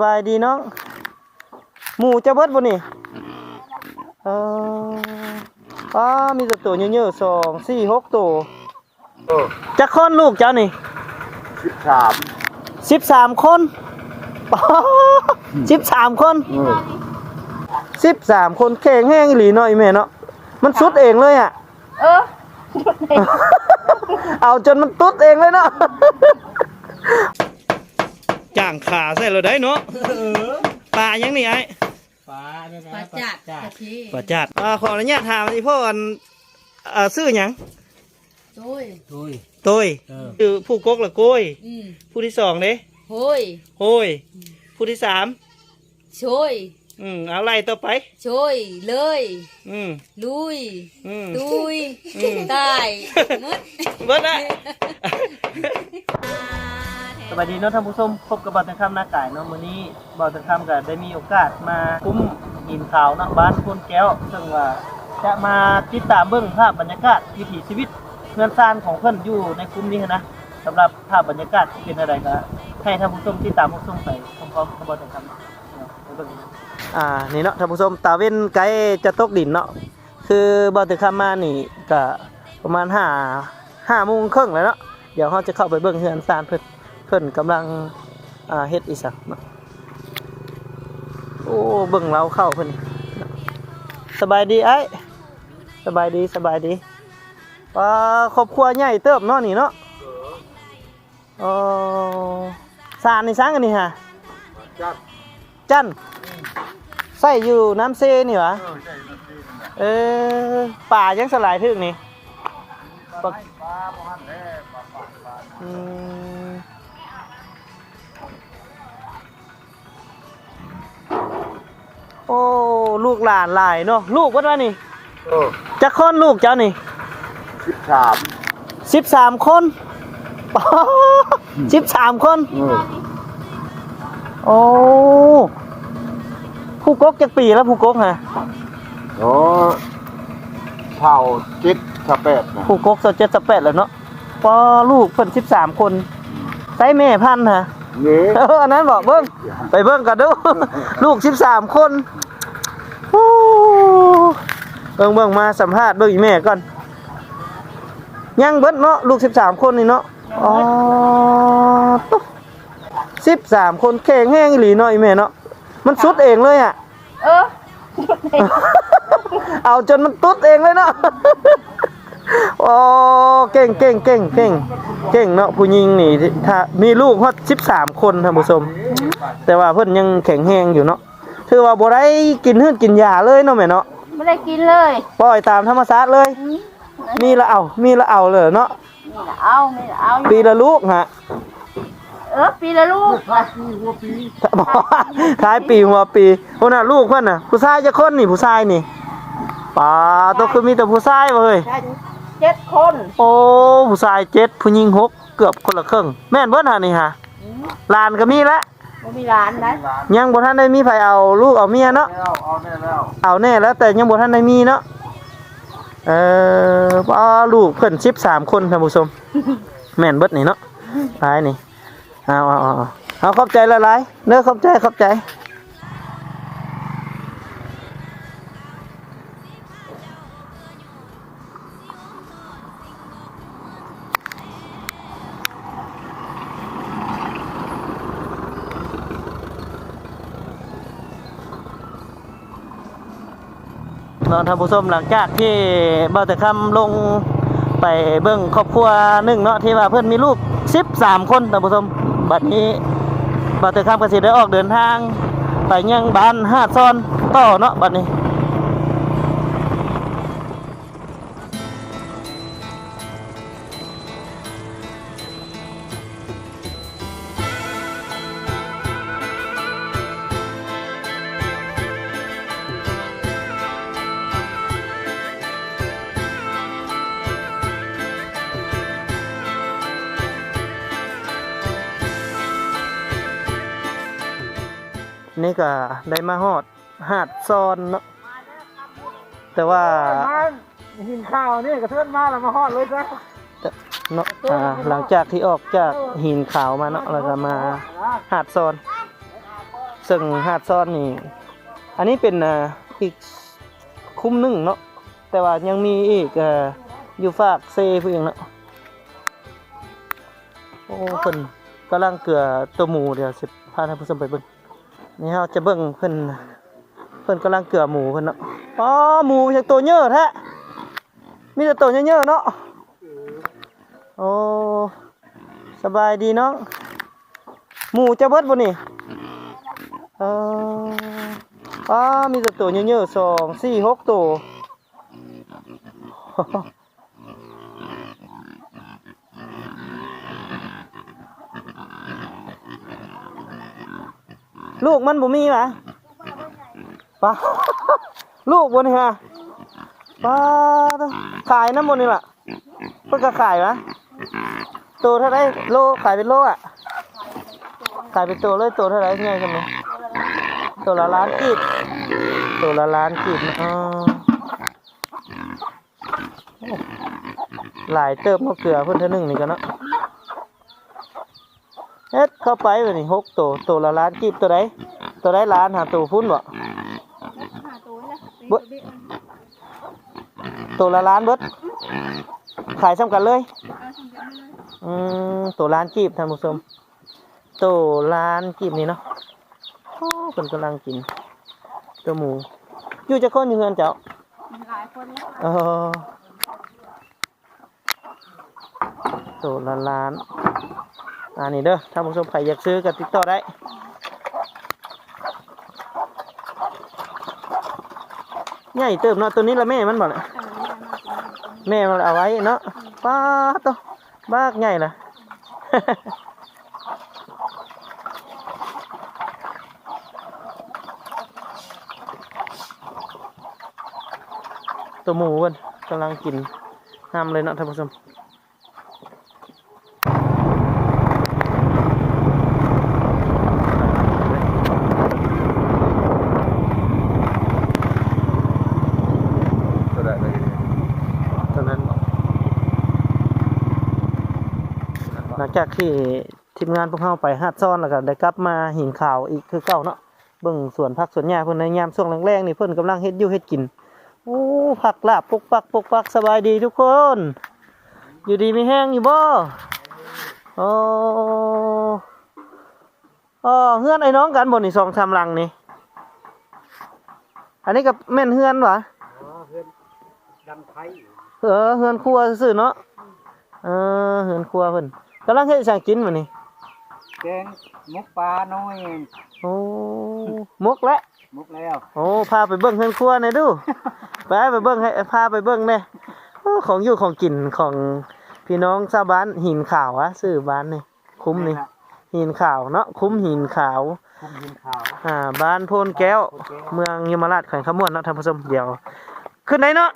บายดีน้อง หมูจะเบิดบ่นี่เอออ้ามีแต่ตัวเยอะๆสองสี่หกตัวเออจักคนลูกเจ้านี่สิบสามสิบสามคนสิบสามคนเออสิบสามคนแข็งแห้งอีหลีเนาะอีแม่เนาะมันสุดเองเลยอะ เออ เอาจนมันตุ๊ดเองเลยเนาะ จ่างขาใส่เราได้เนาะปลายังนี่ไอ้ฟ้าเนี่ยนะปลาจัดกะทิปลาจัดอ่าขออนุญาตถามอีพ่ออันอ่าซื้อหยังโอ้ยดุยโต้ยเออคือผู้กกละโก้ยอืมผู้ที่สองเด้โห้ยโอ้ยผู้ที่สามช่วยอืมเอาไล่ต่อไปช่วยเลย อืมลุยอืมตุยอืมตายหมดเบิดได้ สวัสดีเนาะท่านผู้ชมพบกับบ่าวตังคำหน้ากายเนาะมื้อนี้บ่าวตังคำก็ได้มีโอกาสมาคุ้มหินขาวเนาะบ้านคนแก้วซึ่งว่าจะมาติดตามเบิ่งภาพบรรยากาศวิถีชีวิตเพื่อนซานของเพิ่อนอยู่ในกลุ่มนี้นะสำหรับภาพบรรยากาศเป็นอะไรก็ให้ท่านผู้ชมติดตามผู้ชมไปพร้อมๆกับบ่าวตังคำนะไปเบิ่งกันอ่านี่เนาะท่านผู้ชมตาเว้นไกลจะตกดินเนาะคือบ่าวตังคำมานี่ก็ประมาณห้าห้าโมงครึ่งแล้วเนาะเดี๋ยวเราจะเข้าไปเบิ่งเฮือนซานเพิ่นเพิ่นกำลังอ่าเฮ็ดอีสักโอ้เบิ่งเราเข้าเพิ่นสบายดีไอ้สบายดีสบายดีว่าครอบครัวใหญ่เติบเนาะนี่เนาะเออสารนี่สังอันนี้ฮะจัดจันใส่อยู่น้ำเซนี่หวะเออใช่มันดีนั่นแหละเอป่ายังสลายถึกนี่ปลาปลาปลาปลา อืมโอ้ลูกหลานหลายเนาะลูกวัดว่านี่เออจะคนลูกเจ้านี่สิบสามสิบสามคนสิบสามคนเออโอ้ผู้กกจะปีแล้วผู้กกฮะโอ้เผาจิตสะแปดนะผู้กกสเจ็ดสแปดแล้วเนาะพอลูกเพิ่นสิบสามคนใส่แม่พันธุ์ฮะ เงี้เอออันนั้นบอกเบิ้งไปเบิ้งกันดู ลูกสิบสามคนโอ้เบิ้งเบิ้งมาสัมภาษณ์เบิ้งอีแม่ก่อนยังเบิ้งเนาะลูกสิบสามคนนี่เนาะอ๋อสิบสามคนแข็งแห้งอีหลีเนาะอีแม่เนาะมันสุดเองเลยอะเออเอาจนมันตุ๊ดเองเลยเนาะโอ้เก่งเก่งเก่งเก่ง เก่งเนาะผู้หญิงนี่ถ้ามีลูกฮอดสิบสามคนท่านผู้ชม แต่ว่าเพิ่นยังแข็งแรงอยู่เนาะถือว่าบ่ได้กินหืดกินยาเลยเนาะแม่เนาะไม่ได้กินเลยปล่อยตามธรรมชาติเลย มีละเอา มีละเอาเลยเนาะนี่ละเอาไม่ละเอาปีละลูกฮะเออปีละลูกท้ายปีหัวปีคนน่ะลูกเพิ่นน่ะ ผู้ชายจะคนนี่ผู้ชายนี่ป้าตัวคือมีแต่ผู้ชายเว้ย เจ็ดคนโอ้ผู้ชายเจ็ดผู้หญิงหกเกือบคนละครึ่ง แม่นเบิดหานี่ฮะหลานก็มีแล้วบ่มีร้านนะยังบ่ทันได้มีไผเอาลูกเอาเมียเนาะแล้วเอาแน่แล้วเอาแน่แล้วแต่ยังบ่ทันได้มีเนาะเออป้าลูกเพิ่น13คนท่านผู้ชม แม่นเบิดนี่เนาะหลายนี่เอาเอาเอาเอาเอาขอบใจหลายๆเด้อขอบใจขอบใจ อนท่านผู้ชมหลังจากที่เบาแต่คำลงไปเบิ่งครอบครัวหนึ่งเนาะที่ว่าเพื่อนมีลูก13 คนท่านผู้ชมบัดนี้เบาแต่คำก็สิได้ออกเดินทาง ไปยังบ้านหาดซอนต่อเนาะบัดนี้ นี่ก็ได้มาฮอดหาดซอนเนาะแต่ว่าหินข้าวนี่กระเทือนมาแล้วมาฮอดเลยจ้ะเนาะอ่าหลังจากที่ออกจากหินขาวมาเนาะแล้วก็มาหาดซอน ซึ่งหาดซ่อนนี่ อันนี้เป็นอ่าอีกคุ้มหนึ่งเนาะแต่ว่ายังมีอีกเอ่ออยู่ฝากเซผู้หญิงเนาะโอ้เพิ่นกำลังเกลือตัวหมูเดี๋ยวสิพาท่านผู้ชมไปเบิ่ง นี่เฮาจะเบิ่งเพิ่นเพิ่นกำลังเกลือหมูเพิ่นเนาะอ๋อหมูจากตัวเยอะแท้มีแต่ตัวเยอะๆเนาะโอ้สบายดีเนาะหมูจะเบิดบ่นี่เอออ้ามีแต่ตัวเยอะๆสองสี่หกตัว ลูกมันบ่มีหรอป้าลูกบนนี่ฮะป้าขายน้ำบนนี่ล่ะเพิ่นก็ขายวะตัวเท่าไรโลขายเป็นโลอะขายเป็นตัวเลยตัวเท่าไรง่ายกันเลยตัวละล้านกีบตัวละล้านกีบอ๋อหลายเติบมะเกลือเพิ่นเท่านึงนี่กันเนาะ เอ็ดเข้าไปไปนี่หกตัวตัวละล้านกีบตัวใดตัวใดล้านหาตัวพุ่นบ่บ่ตัวละล้านเบิดขายซ้ำกันเลยอืมตัวล้านกีบท่านผู้ชมโตร้านกินนี่เนาะโอ้เป็นกำลังกินตัวหมูอยู่จะคนอยู่เฮือนเจ้าหลายคนแล้วเออโตละล้าน อันนี้เด้อถ้าผู้ชมใครอยากซื้อก็ติดต่อได้ใหญ่เติมเนาะตัวนี้ละแม่มันบอกเลยแม่มันเอาไว้เนาะป้าโตบากใหญ่ละตัวหมูเพิ่นกำลังกินห้ามเลยเนาะท่านผู้ชมตอนนั้น หลังจากที่ทีมงานพวกเราไปหาดซ่อนแล้วก็ได้กลับมาหินข่าวอีกคือเก่าเนาะเบิ่งสวนผักสวนหญ้าเพิ่นในยามช่วงแรงๆนี่เพิ่นกำลังเฮ็ดอยู่เฮ็ดกินโอ้ผักลาบปกปักปกปักสบายดีทุกคน อยู่ดีไม่แห้งอยู่บ่โอ้อ๋อเฮือนไอ้น้องกันบนนี่สองสามหลังนี่ อันนี้กับแม่นเฮือนวะดังไทยเออเฮือนครัวซื่อๆเนาะเออเฮือนครัวเพิ่น กำลังเฮ็ดสั่งกินมื้อนี้แกงมุกปลาน้อยโอ้มกและมุกแล้วโอ้พาไปเบิ่งเฮือนครัวหน่อยดูไปไปเบิ่งให้พาไปเบิ่งแหน่โอ้ของอยู่ของกินของพี่น้องชาวบ้านหินขาวอะซื้อบ้านนี่คุ้มนี่หินขาวเนาะคุ้มหินขาวคุ้มหินขาวอ่าบ้านโพนแก้ว เมืองยมราชแขวงขมวนเนาะท่านผู้ชมเดี๋ยว ขึ้นไหนเนาะ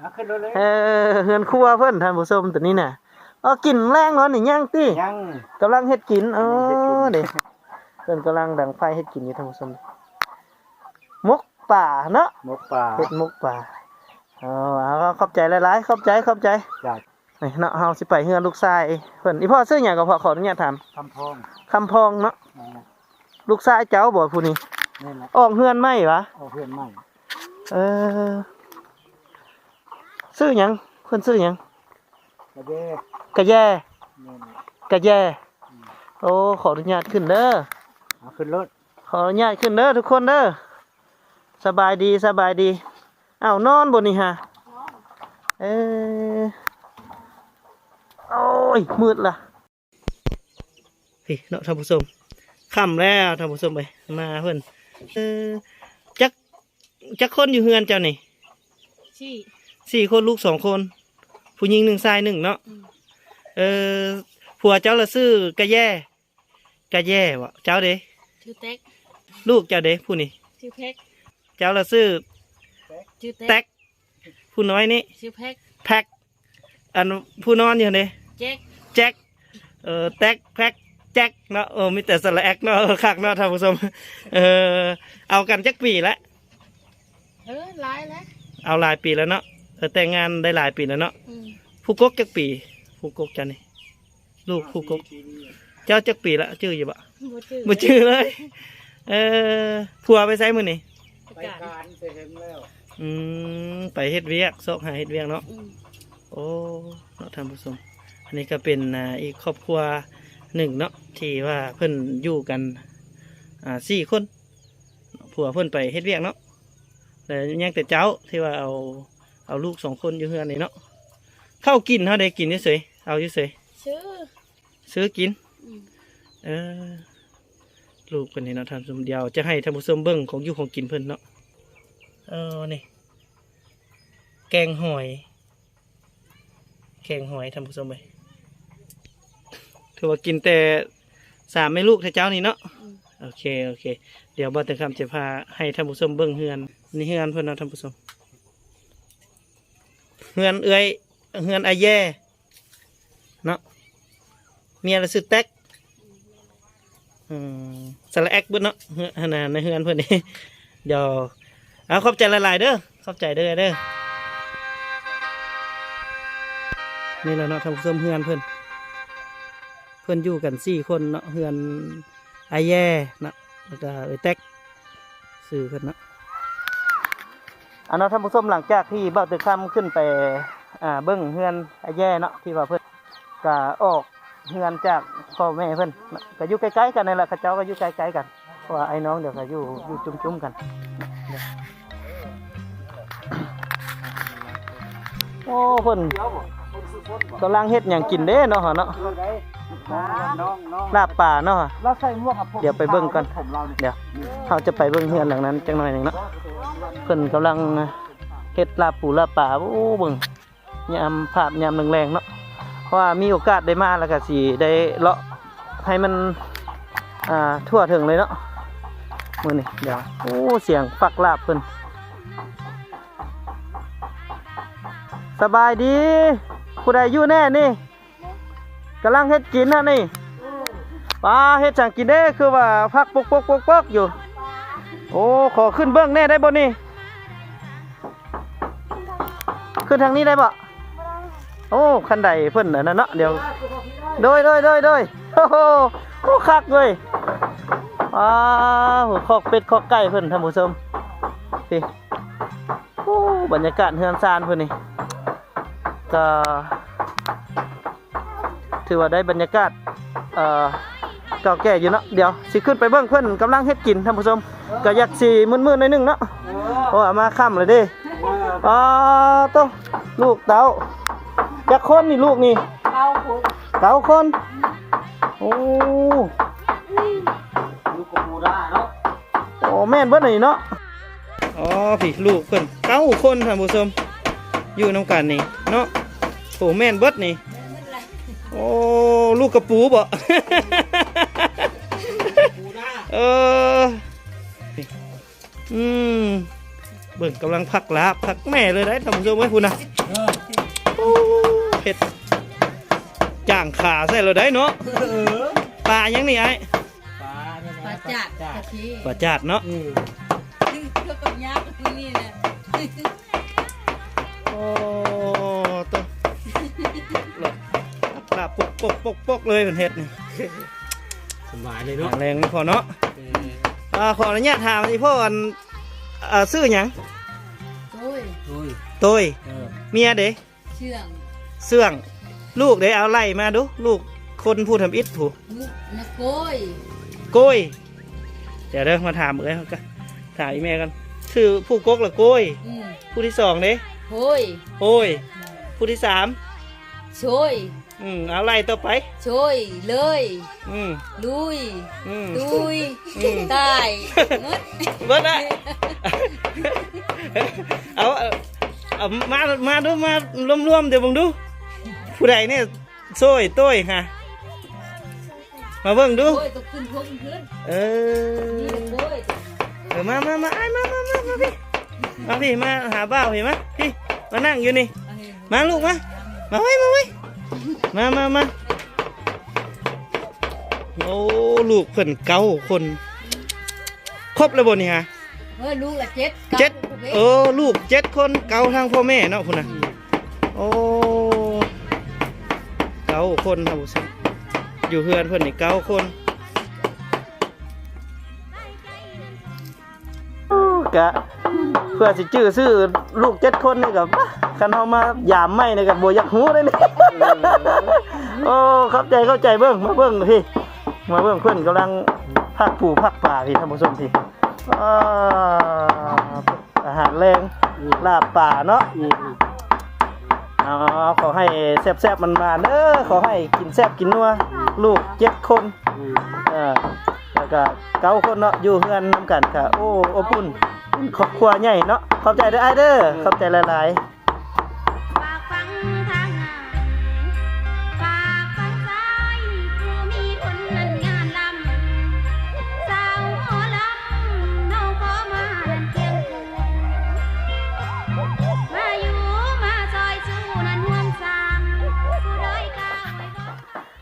เอาขึ้นรถเลยเออเฮือนครัวเพิ่นท่านผู้ชมตัวนี้น่ะ เอากินแรงเนาะนี่ย่างติยังกำลังเฮ็ดกินอ๋อเด้เพิ่นกำลังดังไฟเฮ็ดกินอยู่ท่านผู้ชมมกป่าเนาะมุกปลาเฮ็ดมกป่าอ๋อเอาขอบใจหลายๆขอบใจขอบใจจากนี่เนาะเฮาสิไปเฮือนลูกชายเพิ่นอีพ่อซื้อหยังก็พ่อขออนุญาตถามคำพองคำพองเนาะนั่นแหละลูกชายเจ้าบ่ผู้นี้นี่แหละออกเฮือนไหมวะเอาเพื่อนใหม่เออซื้อหยังเพิ่นซื้อหยัง กระเด้กะแย่นี่แหละกะแย่โอ้ขออนุญาตขึ้นเด้อเอาขึ้นรถขออนุญาตขึ้นเด้อทุกคนเด้อสบายดีสบายดีอ้าวนอนบนนี่ฮะเออโอ้ยมืดละพี่เนาะท่านผู้ชมค่ำแล้วท่านผู้ชมไปมาเพิ่นเออจักจักคนอยู่เฮือนเจ้านี่ชี่สี่คนลูกสองคน ผู้หญิงหนึ่งชายหนึ่งเนาะเออผัวเจ้าละซื้อกะแย่กะแย่วะเจ้าเด้ชื่อเต็กลูกเจ้าเด้ผู้นี่ชื่อเพกเจ้าละซื้อชื่อแท็กผู้น้อยนี่ชื่อเพกแพ็กอันผู้นอนอยู่เด้เจ๊กแจ็คเออแท็กแพ็กแจ็คเนาะเออมีแต่สระแอกเนาะเออคักเนาะท่านผู้ชมเออเอากันจักปีละเออหลายแล้วเอาหลายปีแล้วเนาะเออแต่งงานได้หลายปีแล้วเนาะอืม ผู้กกจักปี ผู้กกเจ้านี่ลูกผู้กก เจ้าจักปีละชื่ออยู่ปะบ่ชื่อบ่ชื่อเลย เออผัวไปใช้มือนี่ประกาศอืมไปเฮ็ดเวียกซอกหาเฮ็ดเวียกเนาะอืมโอ้เนาะท่านผู้ชมอันนี้ก็เป็นอ่าอีกครอบครัวหนึ่งเนาะที่ว่าเพิ่นอยู่กัน อ่าสี่คนผัวเพิ่นไปเฮ็ดเวียกเนาะแต่ยังแต่เจ้าที่ว่าเอาเอาลูกสองคนอยู่เฮือนนี่เนาะ เข้าวกินเฮาได้กินเฉยๆเอาเฉยชื่อๆซื้อกิน อืม เออลูกเพิ่นนี่เนาะท่านผู้ชมเดียว จะให้ท่านผู้ชมเบิ่งของอยู่ของกินเพิ่นเนาะเออนี่แกงหอย แกงหอยท่านผู้ชมไปถือว่ากินแต่สามไม่ลูกแต่เจ้านี่เนาะอืมโอเคโอเค เดี๋ยวบัตรคำจะพาให้ท่านผู้ชมเบิ่งเฮือนนี่เฮือนเพื่อนเนาะท่านผู้ชมเฮือนเอ้ย เฮือนอาแย่เนาะเมียละสุดแตกอืมสละแอกบิ้เนาะเฮือนอันน่ะในเฮือนเพื่อนนี่เดี๋ยวเอาขอบใจละลายๆเด้อขอบใจเด้อเด้อนี่แหละเนาะท่านผู้ชมเฮือนเพื่อนเพื่อนอยู่กันสี่คนเนาะเฮือนอาแย่เนาะแล้วก็เอ้ยแตกสื่อเพื่อนเนาะอันนั้นท่านผู้ชมหลังจากที่เบ้าตึกคำขึ้นไป เบิ้งเฮือนอแย่เนาะที่ว่าเพื่อนก็ออกเฮือนจากพ่อแม่เพื่อนก็อยู่ใกล้ๆกันนี่แหละข้าเจ้าก็อยู่ใกล้ๆกันเพราะว่าไอ้น้องเดี๋ยวก็อยู่อยู่จุ่มๆกันโอ้เพิ่นกำลังเฮ็ดหยังกินเด้เนาะเนาะลาบป่าเนาะเราใส่หมวกกับผมเดี๋ยวไปเบิ่งก่อนผมเราเดี๋ยวเราจะไปเบิ่งเฮือนหลังนั้นจังหน่อยหนึ่งเนาะเพิ่นกำลังเฮ็ดลาบปูลาบป่าโอ้เบิ่ง ยามภาพยามแรงๆเนาะเพราะว่ามีโอกาสได้มาแล้วก็สิได้เลาะให้มันอ่าทั่วถึงเลยเนาะมื้อนี้เดี๋ยวโอ้เสียงปักลาบเพิ่นสบายดีผู้ใดอยู่แน่นี่กำลังเฮ็ดกินนะนี่ป้าเฮ็ดจังกินเด้คือว่าพักปกปกปกปกอยู่ โอ้ขอขึ้นเบื้องแน่ได้บ่นี่ขึ้นทางนี้ได้บ่ โอ้คันใดเพิ่นน่ะนะเนาะเดี๋ยวโดยโดยโดยโดยโอ้โหโอ้คักเลยอ้าหัวคอกเป็ดคอกไก่เพิ่นท่านผู้ชมสิโอ้บรรยากาศเฮือนซานเพิ่นนี่ก็ถือว่าได้บรรยากาศเอ่อเก่าแก่อยู่เนาะเดี๋ยวสิขึ้นไปเบิ่งเพิ่นกำลังเฮ็ดกินท่านผู้ชมก็อยากสิมึนๆหน่อยหนึงเนาะเพราะว่ามาค่ำเลยด้อ๋อโตลูกเต้า จักคนนี่ลูกนี่เอาผมเก้าคน โอ้ลูกกับปูได้เนาะโอ้แม่นเบิดนี่เนาะอ๋อพี่ลูกเพิ่นเก้าคนท่านผู้ชมอยู่นํกันนี่เนาะโอ้แม่นเบิดนี่โอ้ลูกกระปูบ่เอออืมเบิ่งกำลังพักลาบพักแม่เลยได้ท่านผู้ชมไว้คุณนะโอ้ เผ็ดจ่างขาใส่เราได้เนาะปลายังนี่ไอ้ปลาจัดกะทิปลาจาดเนาะเพื่อกับยักษ์นี่นะโอ้ตัวลาบปกปกปกปกเลยเป็นเห็ดนี่สบายเลยเนาะแรงไม่พอเนาะอ่าขออนุญาตถามอีพ่ออันอ่าซื้อหยังโอ้ยโอ้ยตัวเออเมียเด้เชื่อง เสื่อง ลูกเด้เอาไล่มาดู ลูกคนผู้ทำอิฐถูกมุกนะโก้ยโกยเดี๋ยวเด้อมาถามเลยเขาก็ถามอีแม่กันคือผู้กกหรือโกยอืมผู้ที่สองเด้โอ้ยโอ้ยผู้ที่สามช่วยอืมเอาไล่ต่อไป ช่วยเลย อืมลุยอืม ลุยอืม ตายหมดเบิดละเอาเอาเอามามาดูมารวมๆเดี๋ยวผมดู ผู้ใดเนี่ยโซ่ยโต้ยฮะมาเบิ่งดู โอ้ยตกขึ้นพวกขึ้นเอนี่อโอ้ยเออมามามาไอ้ายมามามามาพี่มาพี่มาหาบ่าวเห็นไหมพี่มานั่งอยู่นี่เอาเห็นมาลูกมามาไว้มาไว้มามามาโอ้ลูกเพิ่นเก้าคนครบแล้วบ่นี่ฮะเฮ้ยลูกละเจ็ดเจ็ดก้าเออลูกเจ็ดคนเก้าทางพ่อแม่เนาะพุ่นน่ะโอ้เก้าคนครับผู้ชมอยู่เพื่อนเพิ่นนี่เก้าคนกะเพื่อสิจื้อซื้อลูกเจ็ดคนนี่กับคันเฮามายามไม่นี่กับบ่อยากฮู้เลยนี่โอ้เข้าใจเข้าใจเบิ่งมาเบิ่งพี่มาเบิ่งเพิ่นกำลังพักปูพักป่าพี่ท่านผู้ชมพี่อ่าอาหารแรงลาบป่าเนาะ อ๋อขอให้แซ่บๆมันมาเด้อขอให้กินแซ่บกินนัวลูกเจ็ดคนอืมเออแล้วก็เก้าคนเนาะอยู่เฮือนนํกันค่ะโอ้อบอุ่นครอบครัวใหญ่เนาะขอบใจเด้อไอเด้อขอบใจหลายๆ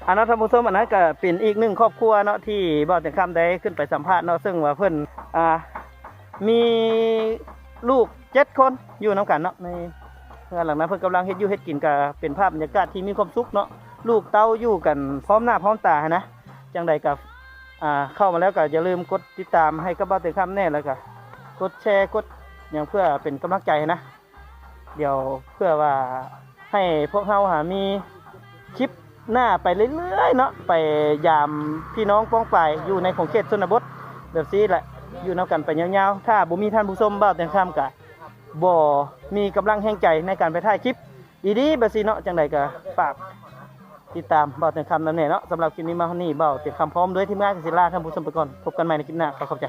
อันนั้นท่านผู้ชมอันนั้นก็เป็นอีกหนึ่งครอบครัวเนาะที่บ่าวแต่คำได้ขึ้นไปสัมภาษณ์เนาะซึ่งว่าเพิ่อนอ่ามีลูกเจ็ดคนอยู่น้ำกันเนาะในเพื่อนหลังนั้นเพิ่อนกำลังเฮ็ดอยู่เฮ็ดกินก็เป็นภาพบรรยากาศที่มีความสุขเนาะลูกเต้าอยู่กันพร้อมหน้าพร้อมตานะจังใดกับอ่าเข้ามาแล้วก็อย่าลืมกดติดตามให้กับบ่าวแต่คำแน่แล้วก็กดแชร์กดอย่างเพื่อเป็นกำลังใจนะ เดี๋ยวเพื่อว่าให้พวกเราหามีคลิป หน้าไปเรื่อยๆเนาะไปยามพี่น้องป้องไปอยู่ในของเขตชนบทแบบนี้แหละอยู่นำกันไปยาวๆ ถ้าบ่มีท่านผู้ชมบ้าแต่ข้ามกะบ่มีกำลังแห่งใจในการไปถ่ายคลิป อีดีแบบนี้เนาะจังใดก็ฝากติดตามเบ้าแต่คำนั่นแหละเนาะสำหรับคลิปนี้มาเท่านี้เบ้าแต่คำพร้อมด้วยทีมงานกสิลาท่านผู้ชมไปก่อนพบกันใหม่ในคลิปหน้าขอขอบใจ